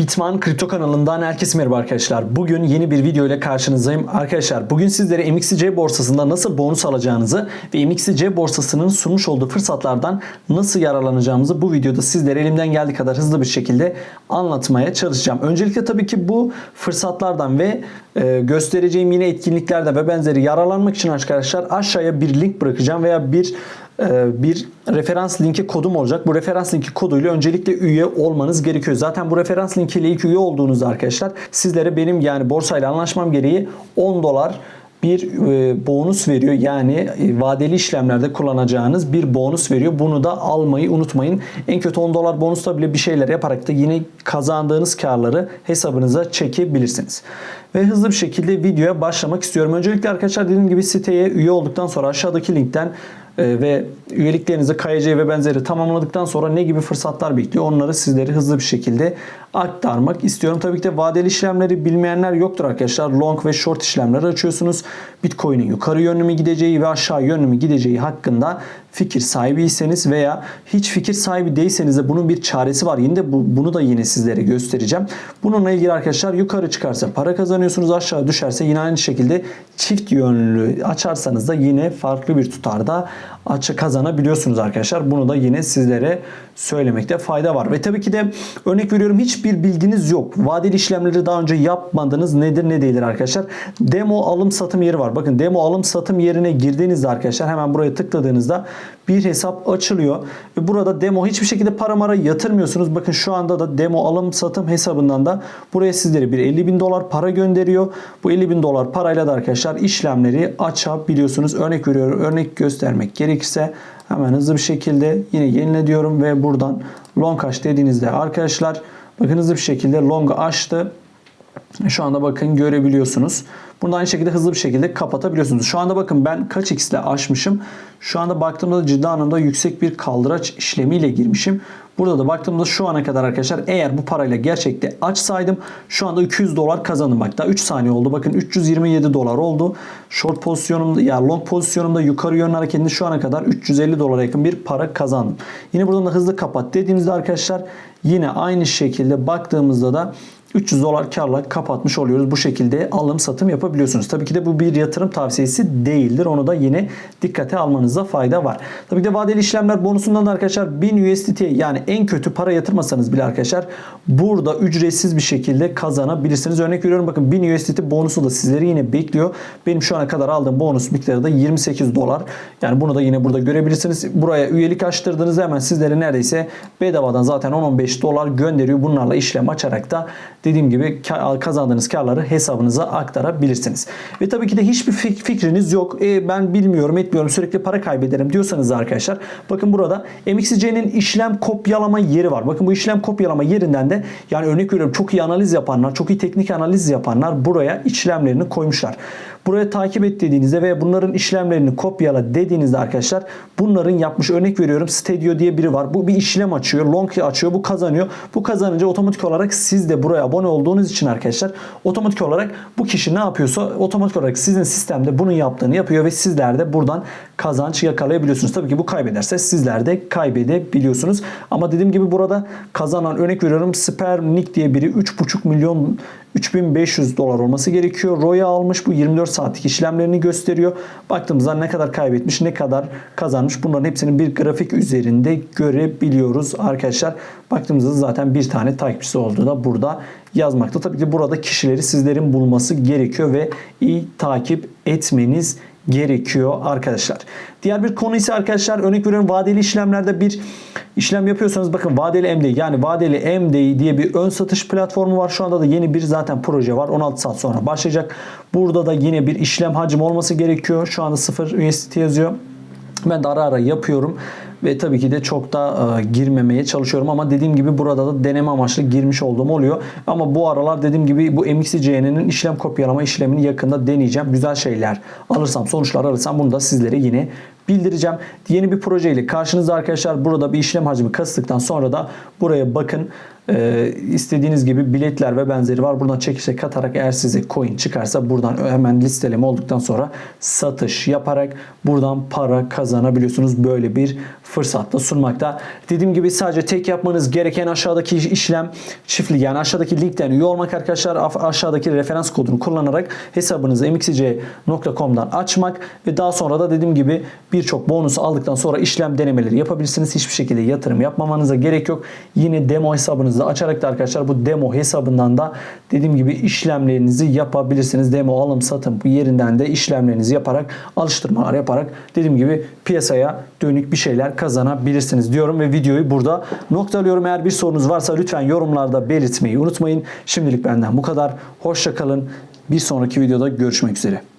Bitman Kripto kanalından herkese merhaba arkadaşlar. Bugün yeni bir video ile karşınızdayım. Arkadaşlar bugün sizlere MXC borsasında nasıl bonus alacağınızı ve MXC borsasının sunmuş olduğu fırsatlardan nasıl yararlanacağımızı bu videoda sizlere elimden geldiği kadar hızlı bir şekilde anlatmaya çalışacağım. Öncelikle tabii ki bu fırsatlardan ve e, göstereceğim yine etkinliklerden ve benzeri yararlanmak için arkadaşlar aşağıya bir link bırakacağım veya bir bir referans linki kodum olacak. Bu referans linki koduyla öncelikle üye olmanız gerekiyor. Zaten bu referans linkiyle ilk üye olduğunuzda arkadaşlar sizlere benim yani borsayla anlaşmam gereği 10 dolar bir e, bonus veriyor. Yani e, vadeli işlemlerde kullanacağınız bir bonus veriyor. Bunu da almayı unutmayın. En kötü 10 dolar bonusla bile bir şeyler yaparak da yine kazandığınız karları hesabınıza çekebilirsiniz. Ve hızlı bir şekilde videoya başlamak istiyorum. Öncelikle arkadaşlar dediğim gibi siteye üye olduktan sonra aşağıdaki linkten e, ve üyeliklerinizi KYC ve benzeri tamamladıktan sonra ne gibi fırsatlar bekliyor onları sizlere hızlı bir şekilde aktarmak istiyorum. Tabii ki de vadeli işlemleri bilmeyenler yoktur arkadaşlar. Long ve short işlemleri açıyorsunuz. Bitcoin'in yukarı yönlü mü gideceği ve aşağı yönlü mü gideceği hakkında fikir sahibiyseniz veya hiç fikir sahibi değilseniz de bunun bir çaresi var. Yine de bu, bunu da yine sizlere göstereceğim. Bununla ilgili arkadaşlar yukarı çıkarsa para kazanıyorsunuz aşağı düşerse yine aynı şekilde çift yönlü açarsanız da yine farklı bir tutarda açı kazanabiliyorsunuz arkadaşlar. Bunu da yine sizlere söylemekte fayda var. Ve tabii ki de örnek veriyorum hiçbir bilginiz yok. Vadeli işlemleri daha önce yapmadınız. Nedir ne değildir arkadaşlar. Demo alım satım yeri var. Bakın demo alım satım yerine girdiğinizde arkadaşlar hemen buraya tıkladığınızda bir hesap açılıyor. Ve burada demo hiçbir şekilde para mara yatırmıyorsunuz. Bakın şu anda da demo alım satım hesabından da buraya sizlere bir 50 bin dolar para gönderiyor. Bu 50 bin dolar parayla da arkadaşlar işlemleri açabiliyorsunuz. Örnek veriyorum. Örnek göstermek gerekirse hemen hızlı bir şekilde yine yenile diyorum ve buradan long aç dediğinizde arkadaşlar bakın hızlı bir şekilde long açtı. Şu anda bakın görebiliyorsunuz. Bunu aynı şekilde hızlı bir şekilde kapatabiliyorsunuz. Şu anda bakın ben kaç x ile açmışım. Şu anda baktığımda ciddi anlamda yüksek bir kaldıraç işlemiyle girmişim. Burada da baktığımda şu ana kadar arkadaşlar eğer bu parayla gerçekte açsaydım şu anda 200 dolar kazandım. Daha 3 saniye oldu. Bakın 327 dolar oldu. Short pozisyonumda ya long pozisyonumda yukarı yönlü hareketinde şu ana kadar 350 dolara yakın bir para kazandım. Yine buradan da hızlı kapat dediğimizde arkadaşlar yine aynı şekilde baktığımızda da 300 dolar karla kapatmış oluyoruz. Bu şekilde alım satım yapabiliyorsunuz. Tabii ki de bu bir yatırım tavsiyesi değildir. Onu da yine dikkate almanızda fayda var. Tabii ki de vadeli işlemler bonusundan da arkadaşlar 1000 USDT yani en kötü para yatırmasanız bile arkadaşlar burada ücretsiz bir şekilde kazanabilirsiniz. Örnek veriyorum bakın 1000 USDT bonusu da sizleri yine bekliyor. Benim şu ana kadar aldığım bonus miktarı da 28 dolar. Yani bunu da yine burada görebilirsiniz. Buraya üyelik açtırdığınızda hemen sizlere neredeyse bedavadan zaten 10-15 dolar gönderiyor. Bunlarla işlem açarak da dediğim gibi kazandığınız karları hesabınıza aktarabilirsiniz. Ve tabii ki de hiçbir fikriniz yok. E, ben bilmiyorum etmiyorum sürekli para kaybederim diyorsanız arkadaşlar bakın burada MXC'nin işlem kopyalama yeri var. Bakın bu işlem kopyalama yerinden de yani örnek veriyorum çok iyi analiz yapanlar, çok iyi teknik analiz yapanlar buraya işlemlerini koymuşlar. Buraya takip et dediğinizde ve bunların işlemlerini kopyala dediğinizde arkadaşlar bunların yapmış örnek veriyorum Stadio diye biri var. Bu bir işlem açıyor. Long açıyor. Bu kazanıyor. Bu kazanınca otomatik olarak siz de buraya abone olduğunuz için arkadaşlar otomatik olarak bu kişi ne yapıyorsa otomatik olarak sizin sistemde bunun yaptığını yapıyor ve sizler de buradan kazanç yakalayabiliyorsunuz. Tabii ki bu kaybederse sizler de kaybedebiliyorsunuz. Ama dediğim gibi burada kazanan örnek veriyorum Spermnik diye biri 3,5 milyon 3500 dolar olması gerekiyor. Roya almış bu 24 saatlik işlemlerini gösteriyor. Baktığımızda ne kadar kaybetmiş ne kadar kazanmış bunların hepsini bir grafik üzerinde görebiliyoruz arkadaşlar. Baktığımızda zaten bir tane takipçisi olduğu da burada yazmakta. Tabii ki burada kişileri sizlerin bulması gerekiyor ve iyi takip etmeniz gerekiyor arkadaşlar. Diğer bir konu ise arkadaşlar örnek veriyorum vadeli işlemlerde bir işlem yapıyorsanız bakın vadeli MDI yani vadeli MDI diye bir ön satış platformu var. Şu anda da yeni bir zaten proje var. 16 saat sonra başlayacak. Burada da yine bir işlem hacmi olması gerekiyor. Şu anda 0 USDT yazıyor. Ben de ara ara yapıyorum ve tabii ki de çok da e, girmemeye çalışıyorum ama dediğim gibi burada da deneme amaçlı girmiş olduğum oluyor. Ama bu aralar dediğim gibi bu MXCN'nin işlem kopyalama işlemini yakında deneyeceğim. Güzel şeyler alırsam, sonuçlar alırsam bunu da sizlere yine bildireceğim. Yeni bir projeyle karşınızda arkadaşlar. Burada bir işlem hacmi kastıktan sonra da buraya bakın. Ee, istediğiniz gibi biletler ve benzeri var. Buradan çekişe katarak eğer size coin çıkarsa buradan hemen listeleme olduktan sonra satış yaparak buradan para kazanabiliyorsunuz. Böyle bir fırsatta sunmakta. Dediğim gibi sadece tek yapmanız gereken aşağıdaki işlem çiftli yani aşağıdaki linkten üye olmak arkadaşlar aşağıdaki referans kodunu kullanarak hesabınızı mxc.com'dan açmak ve daha sonra da dediğim gibi birçok bonus aldıktan sonra işlem denemeleri yapabilirsiniz. Hiçbir şekilde yatırım yapmamanıza gerek yok. Yine demo hesabınızı açarak da arkadaşlar bu demo hesabından da dediğim gibi işlemlerinizi yapabilirsiniz. Demo alım satım yerinden de işlemlerinizi yaparak alıştırmalar yaparak dediğim gibi piyasaya dönük bir şeyler kazanabilirsiniz diyorum ve videoyu burada noktalıyorum. Eğer bir sorunuz varsa lütfen yorumlarda belirtmeyi unutmayın. Şimdilik benden bu kadar. Hoşça kalın. Bir sonraki videoda görüşmek üzere.